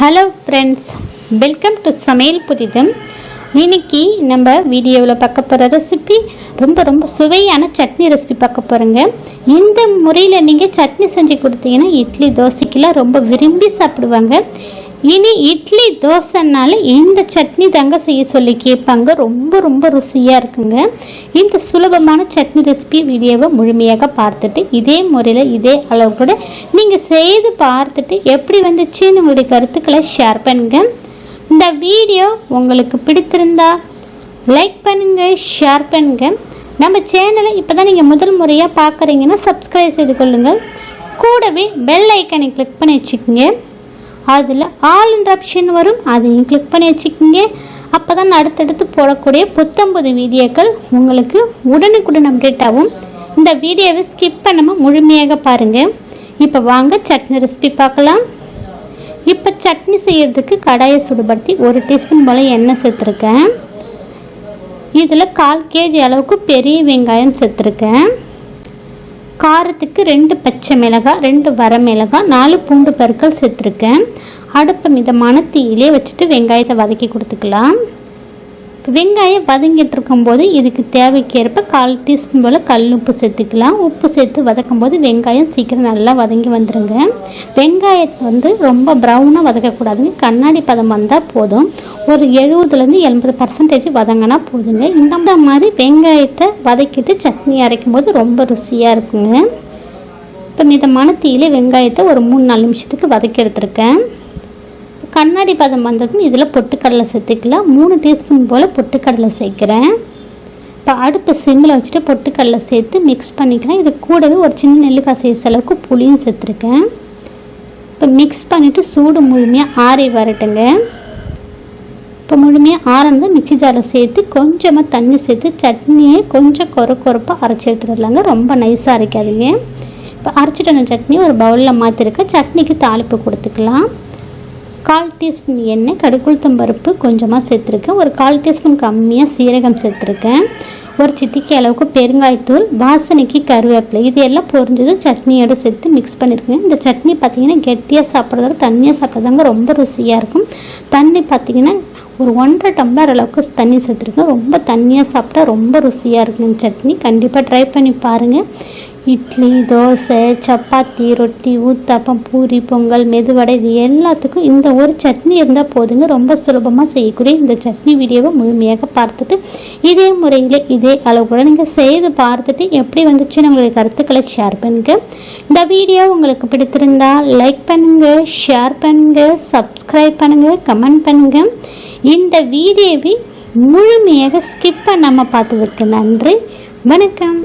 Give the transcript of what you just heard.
Hello friends welcome to சமையல் புதிதம் இன்னைக்கு நம்ம வீடியோவில் பார்க்க போகிற ரெசிபி ரொம்ப ரொம்ப சுவையான சட்னி ரெசிபி பார்க்க போகிறோங்க இந்த முறையில் நீங்கள் சட்னி செஞ்சு கொடுத்தீங்கன்னா இட்லி தோசைக்கெல்லாம் ரொம்ப விரும்பி சாப்பிடுவாங்க. இனி இட்லி தோசைனால இந்த சட்னி தாங்க செய்ய சொல்லி கேட்பாங்க. ரொம்ப ரொம்ப ருசியாக இருக்குங்க. இந்த சுலபமான சட்னி ரெசிபி வீடியோவை முழுமையாக பார்த்துட்டு இதே முறையில் இதே அளவு கூட நீங்கள் செய்து பார்த்துட்டு எப்படி வந்துச்சுன்னு உங்களுடைய கருத்துக்களை ஷேர் பண்ணுங்க. இந்த வீடியோ உங்களுக்கு பிடித்திருந்தா லைக் பண்ணுங்க ஷேர் பண்ணுங்க. நம்ம சேனலை இப்போ தான் நீங்கள் முதல் முறையாக பார்க்குறீங்கன்னா சப்ஸ்கிரைப் செய்து கொள்ளுங்கள் கூடவே பெல் ஐக்கனை கிளிக் பண்ணி வச்சுக்கோங்க. அதில் ஆல் ஆப்ஷன் வரும். அதையும் கிளிக் பண்ணி வச்சுக்கோங்க. அப்போ தான் அடுத்தடுத்து போடக்கூடிய புத்தம்பது வீடியோக்கள் உங்களுக்கு உடனுக்குடன் அப்டேட் ஆகும். இந்த வீடியோவை ஸ்கிப் பண்ணாமல் முழுமையாக பாருங்கள் இப்போ வாங்க சட்னி ரெசிபி பார்க்கலாம். இப்போ சட்னி செய்யறதுக்கு கடாயை சுடுபடுத்தி ஒரு டீஸ்பூன் போல் எண்ணெய் சேர்த்துருக்கேன். இதில் கால் கேஜி அளவுக்கு பெரிய வெங்காயம் சேர்த்துருக்கேன். காரத்துக்கு ரெண்டு பச்சை மிளகாய் ரெண்டு வர மிளகாய் நாலு பூண்டு பருக்கள் சேர்த்துருக்கேன். அடுப்பை மிதமான தீயிலே வச்சுட்டு வெங்காயத்தை வதக்கி கொடுத்துக்கலாம். வெங்காயம் வதங்கிட்டு இருக்கும்போது இதுக்கு தேவைக்கேற்ப கால் டீஸ்பூன் போல் கல் உப்பு சேர்த்துக்கலாம். உப்பு சேர்த்து வதக்கும் போது வெங்காயம் சீக்கிரம் நல்லா வதங்கி வந்துடுங்க வெங்காயத்தை வந்து ரொம்ப ப்ரௌனாக வதக்கக்கூடாதுங்க. கண்ணாடி பதம் வந்தால் போதும். ஒரு எழுபதுலேருந்து எண்பது பர்சன்டேஜ் வதங்கினா போதுங்க. இந்த மாதிரி வெங்காயத்தை வதக்கிட்டு சட்னி அரைக்கும் போது ரொம்ப ருசியாக இருக்குங்க. இப்போ மிதமான தீயிலே வெங்காயத்தை ஒரு மூணு நாலு நிமிஷத்துக்கு வதக்கி எடுத்துருக்கேன். கண்ணாடி பதம் வந்ததும் இதில் பொட்டுக்கடலை சேர்த்துக்கலாம். மூணு டீஸ்பூன் போல் பொட்டுக்கடலை சேர்க்குறேன். இப்போ அடுப்பு சிம்மில் வச்சுட்டு பொட்டுக்கடலை சேர்த்து மிக்ஸ் பண்ணிக்கிறேன். இது கூடவே ஒரு சின்ன நெல்லிக்காய் சைஸ் அளவுக்கு புளியும் சேர்த்துருக்கேன். இப்போ மிக்ஸ் பண்ணிவிட்டு சூடு முழுமையாக ஆறி வரட்டுங்க. இப்போ முழுமையாக ஆறந்து மிக்சி ஜாரில் சேர்த்து கொஞ்சமாக தண்ணி சேர்த்து சட்னியை கொஞ்சம் கொர கொரப்பாக அரைச்சி எடுத்துடலாங்க. ரொம்ப நைஸாக அரைக்காதீங்க. இப்போ அரைச்சிட்டு வந்த சட்னி ஒரு பவுலில் மாற்றிருக்கேன் சட்னிக்கு தாளிப்பு கொடுத்துக்கலாம். கால் டீஸ்பூன் எண்ணெய் கடுக்குளுத்தம் பருப்பு கொஞ்சமாக சேர்த்துருக்கேன். ஒரு கால் டீஸ்பூன் கம்மியாக சீரகம் சேர்த்துருக்கேன். ஒரு சிட்டிக்கு அளவுக்கு பெருங்காயத்தூள் வாசனைக்கு கருவேப்பிலை. இது எல்லாம் பொரிஞ்சதும் சட்னியோடு சேர்த்து மிக்ஸ் பண்ணியிருக்கேன் இந்த சட்னி பார்த்திங்கன்னா கெட்டியாக சாப்பிட்றதோட தண்ணியாக சாப்பிட்றதாங்க ரொம்ப ருசியாக இருக்கும். தண்ணி பார்த்திங்கன்னா ஒரு ஒன்றரை டம்ளர் அளவுக்கு தண்ணி சேர்த்துருக்கேன். ரொம்ப தண்ணியாக சாப்பிட்டா ரொம்ப ருசியாக இருக்கும் இந்த சட்னி. கண்டிப்பாக ட்ரை பண்ணி பாருங்கள் இட்லி தோசை சப்பாத்தி ரொட்டி ஊத்தாப்பம் பூரி பொங்கல் மெதுவடை இது எல்லாத்துக்கும் இந்த ஒரு சட்னி இருந்தால் போதுங்க. ரொம்ப சுலபமாக செய்யக்கூடிய இந்த சட்னி வீடியோவை முழுமையாக பார்த்துட்டு இதே முறையில் இதே அளவு கூட நீங்கள் செய்து பார்த்துட்டு எப்படி வந்துச்சுன்னு உங்களுடைய கருத்துக்களை ஷேர் பண்ணுங்க. இந்த வீடியோ உங்களுக்கு பிடித்திருந்தா லைக் பண்ணுங்கள் ஷேர் பண்ணுங்கள் சப்ஸ்கிரைப் பண்ணுங்கள் கமெண்ட் பண்ணுங்கள் இந்த வீடியோவை முழுமையாக ஸ்கிப் பண்ணாமல் பார்த்ததுக்கு நன்றி. வணக்கம்.